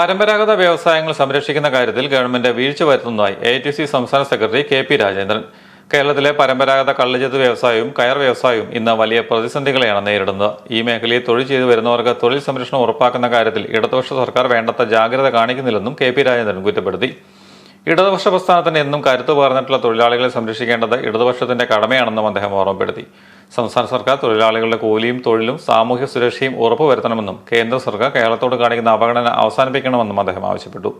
പരമ്പരാഗത വ്യവസായങ്ങൾ സംരക്ഷിക്കുന്ന കാര്യത്തിൽ ഗവൺമെന്റ് വീഴ്ച വരുത്തുന്നതായി എ ടി സി സംസ്ഥാന സെക്രട്ടറി കെ പി രാജേന്ദ്രൻ. കേരളത്തിലെ പരമ്പരാഗത കള്ളുചെത്ത് വ്യവസായവും കയർ വ്യവസായവും ഇന്ന് വലിയ പ്രതിസന്ധികളെയാണ് നേരിടുന്നത്. ഈ മേഖലയിൽ തൊഴിൽ ചെയ്തു വരുന്നവർക്ക് തൊഴിൽ സംരക്ഷണം ഉറപ്പാക്കുന്ന കാര്യത്തിൽ ഇടതുപക്ഷ സർക്കാർ വേണ്ടത്ര ജാഗ്രത കാണിക്കുന്നില്ലെന്നും കെ പി രാജേന്ദ്രൻ കുറ്റപ്പെടുത്തി. ഇടതുപക്ഷ പ്രസ്ഥാനത്തിന് എന്നും കരുത്തു പകർന്നിട്ടുള്ള തൊഴിലാളികളെ സംരക്ഷിക്കേണ്ടത് ഇടതുപക്ഷത്തിന്റെ കടമയാണെന്നും അദ്ദേഹം ഓർമ്മപ്പെടുത്തി. സംസ്ഥാന സർക്കാർ തൊഴിലാളികളുടെ കൂലിയും തൊഴിലും സാമൂഹ്യ സുരക്ഷയും ഉറപ്പുവരുത്തണമെന്നും കേന്ദ്ര സർക്കാർ കേരളത്തോട് കാണിക്കുന്ന അവഗണന അവസാനിപ്പിക്കണമെന്നും അദ്ദേഹം ആവശ്യപ്പെട്ടു.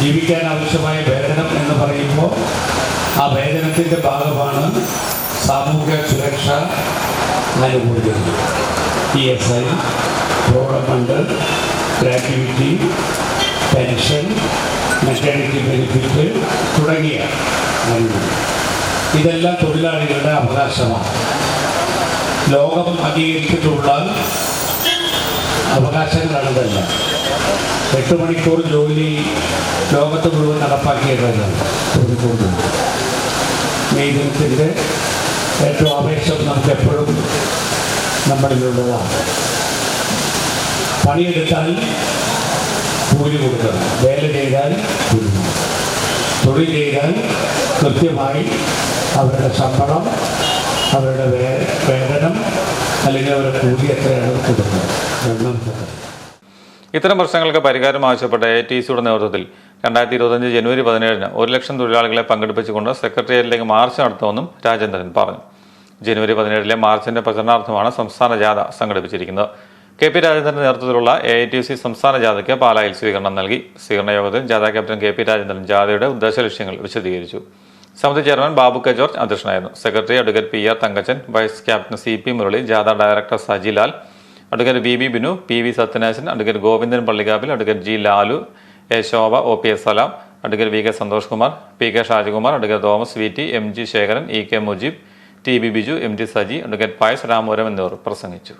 ജീവിക്കാൻ ആവശ്യമായ വേതനം എന്ന് പറയുമ്പോൾ ആ വേതനത്തിന്റെ ഭാഗമാണ് സാമൂഹ്യ സുരക്ഷ അനുകൂലിക്കുന്നത്. പെൻഷൻ ബെനിഫിറ്റ് തുടങ്ങിയ ഇതെല്ലാം തൊഴിലാളികളുടെ അവകാശമാണ്. ലോകം അംഗീകരിച്ചിട്ടുള്ള അവകാശങ്ങളാണിതെല്ലാം എട്ട് മണിക്കൂർ ജോലി ലോകത്ത് മുഴുവൻ ജോലി മെയ് ദിനത്തിന്റെ ഏറ്റവും ആവേശം നമുക്ക് എപ്പോഴും നമ്മളിലുള്ളതാണ്. പണിയെടുത്താൽ കൂലി കൊടുക്കണം വേല ചെയ്താൽ കൂലി. തൊഴിൽ ചെയ്താൽ കൃത്യമായി അവരുടെ ശമ്പളം അവരുടെ വേ വേതനം അല്ലെങ്കിൽ അവരുടെ കൂലി എത്രയാണ് കൊടുക്കുന്നത്. ഇത്തരം പ്രശ്നങ്ങൾക്ക് പരിഹാരം ആവശ്യപ്പെട്ട എ ടി സിയുടെ നേതൃത്വത്തിൽ രണ്ടായിരത്തി ഇരുപത്തഞ്ച് ജനുവരി പതിനേഴിന് ഒരു ലക്ഷം തൊഴിലാളികളെ പങ്കെടുപ്പിച്ചുകൊണ്ട് സെക്രട്ടേറിയറ്റിലേക്ക് മാർച്ച് നടത്തുമെന്നും രാജേന്ദ്രൻ പറഞ്ഞു. ജനുവരി പതിനേഴിലെ മാർച്ചിന്റെ പ്രചരണാർത്ഥമാണ് സംസ്ഥാന ജാഥ സംഘടിപ്പിച്ചിരിക്കുന്നത്. കെ പി രാജേന്ദ്രന്റെ നേതൃത്വത്തിലുള്ള എ ഐ ടി സി സംസ്ഥാന ജാഥയ്ക്ക് പാലായിൽ സ്വീകരണം നൽകി. സ്വീകരണ യോഗത്തിൽ ജാഥാ ക്യാപ്റ്റൻ കെ പി രാജേന്ദ്രൻ ജാഥയുടെ ഉദ്ദേശ ലക്ഷ്യങ്ങൾ വിശദീകരിച്ചു. സമിതി ചെയർമാൻ ബാബു കെ ജോർജ് അധ്യക്ഷനായിരുന്നു. Secretary advocate P R Thankachan vice captain C P Murali ജാഥ director Sajilal advocate V B Binu P V Sathyanashan advocate Govindan Pallikappil advocate G Lalu A Shobha O P S Salam advocate V K Santhosh Kumar P K Shajikumar advocate Thomas V T M G Sekharan E K Mujeeb T B Biju M T Saji advocate Pius Ramapuram എന്നിവർ പ്രസംഗിച്ചു.